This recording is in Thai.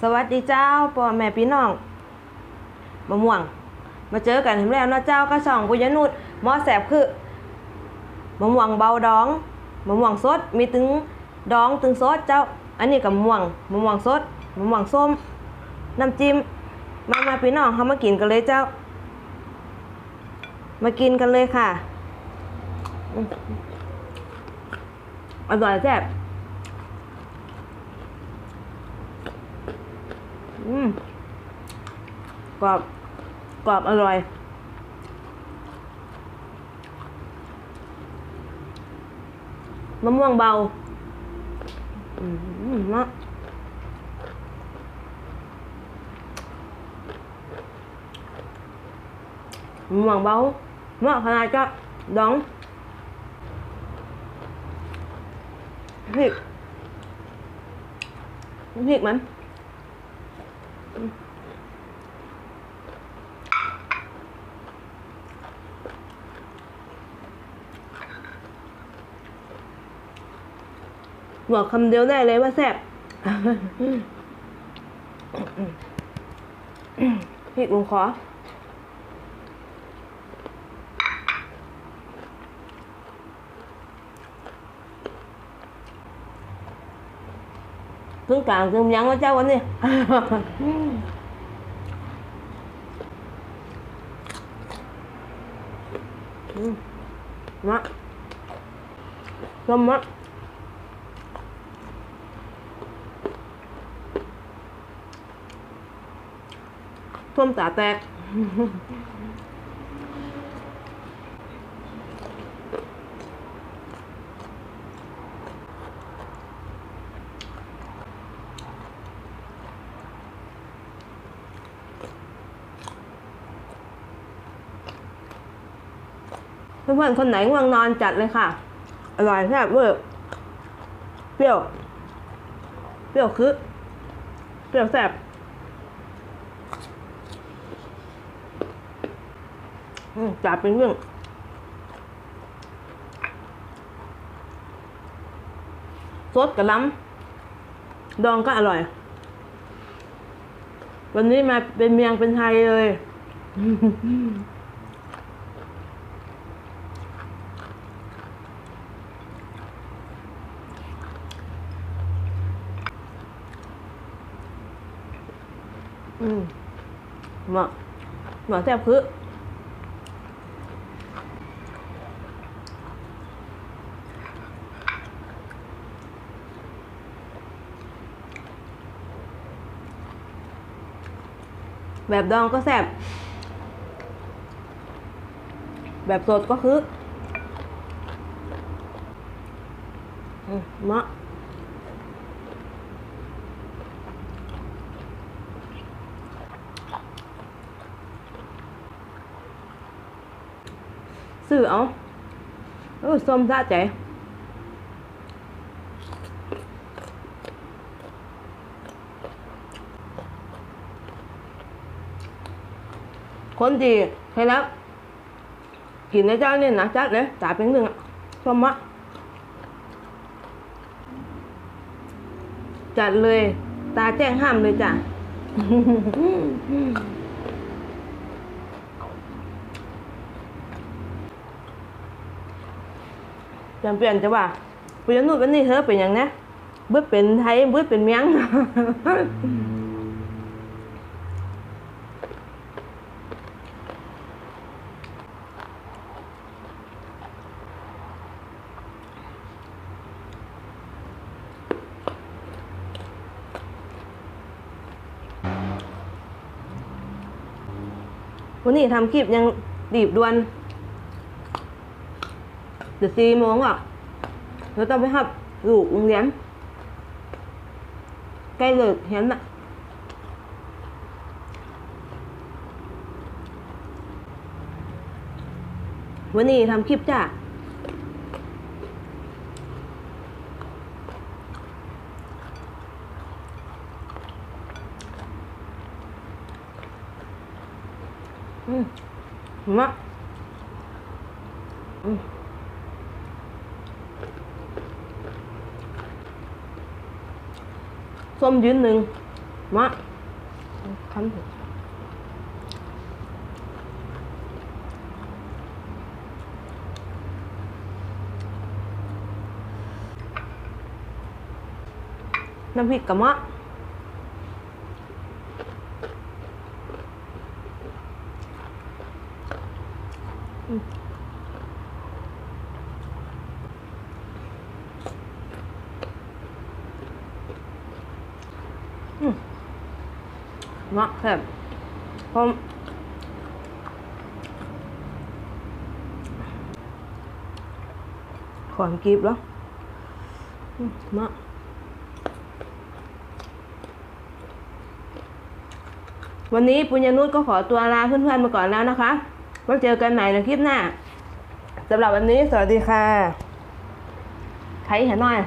สวัสดีเจ้าพ่อแม่พี่น้องมะม่วง มาเจอกันถึงแล้วนะเจ้าก็ส่องปุยนุชหมอแสบคือมะม่วงเบาดองมะม่วงสดมีถึงดองถึงสดเจ้า อันนี้กับมะม่วงมะม่วงสดมะม่วงส้ม น้ำจิ้มมามาพี่น้องเขามากินกันเลยเจ้า มากินกันเลยค่ะอืมอร่อยแซ่บ อืมกรอบกรอบอร่อยมะม่วงเบา อืมมะมะม่วงเบามะขนาดก็ดองพริกพริกมัน บอกคำเดียวได้เลยว่าแซ่บพริกลงคอ cứng càng cứng nhắn nó cháu anh đi Ừ. đó thơm á ท่วมตาแตก เพื่อนๆคนไหนง่วงนอนจัดเลยค่ะ อร่อยแซ่บเวอร์เปรี้ยว เปรี้ยวคือเปรี้ยวแซ่บ จับเป็นเรื่องสดกับล้ำดองก็อร่อย วันนี้มาเป็นเมียงเป็นไทยเลย อืมเหมาะเหมาะแซ่บคือ แบบดองก็แซ่บแบบสดก็คืออมะซื้อเอาเออส้มซะใจ คนดีให้แล้ว กินในเจ้านี่นะจัดเลยจ่ายเป็นหนึ่งอะส้มมะจัดเลย ตาแจ้งห้ามเลยจ้ะจำเปลี่ยนจะว่าเปลี่ยนนู่นเป็นนี่เธอเป็นอย่างนะเบื่อเป็นไทยเบื่อเป็นเมียง วันนี้ทำคลิปยังดีบดวนเดี๋ยวสี่โมงอะเราต้องไปหับลูกโรงเรียนใกล้เลิกเห็นอะวันนี้ทำคลิปจ้ะ อืมมะอืมส้มยืนหนึ่งมาคันน้ำพริกกะมะ มะแบบผมขอนกีบแล้วอืมมะวันนี้ปุญญานุชก็ขอตัวลาเพื่อนๆมาก่อนแล้วนะคะไว้เจอกันใหม่ในคลิปหน้าสำหรับวันนี้สวัสดีค่ะ ใครเห็นหน่อย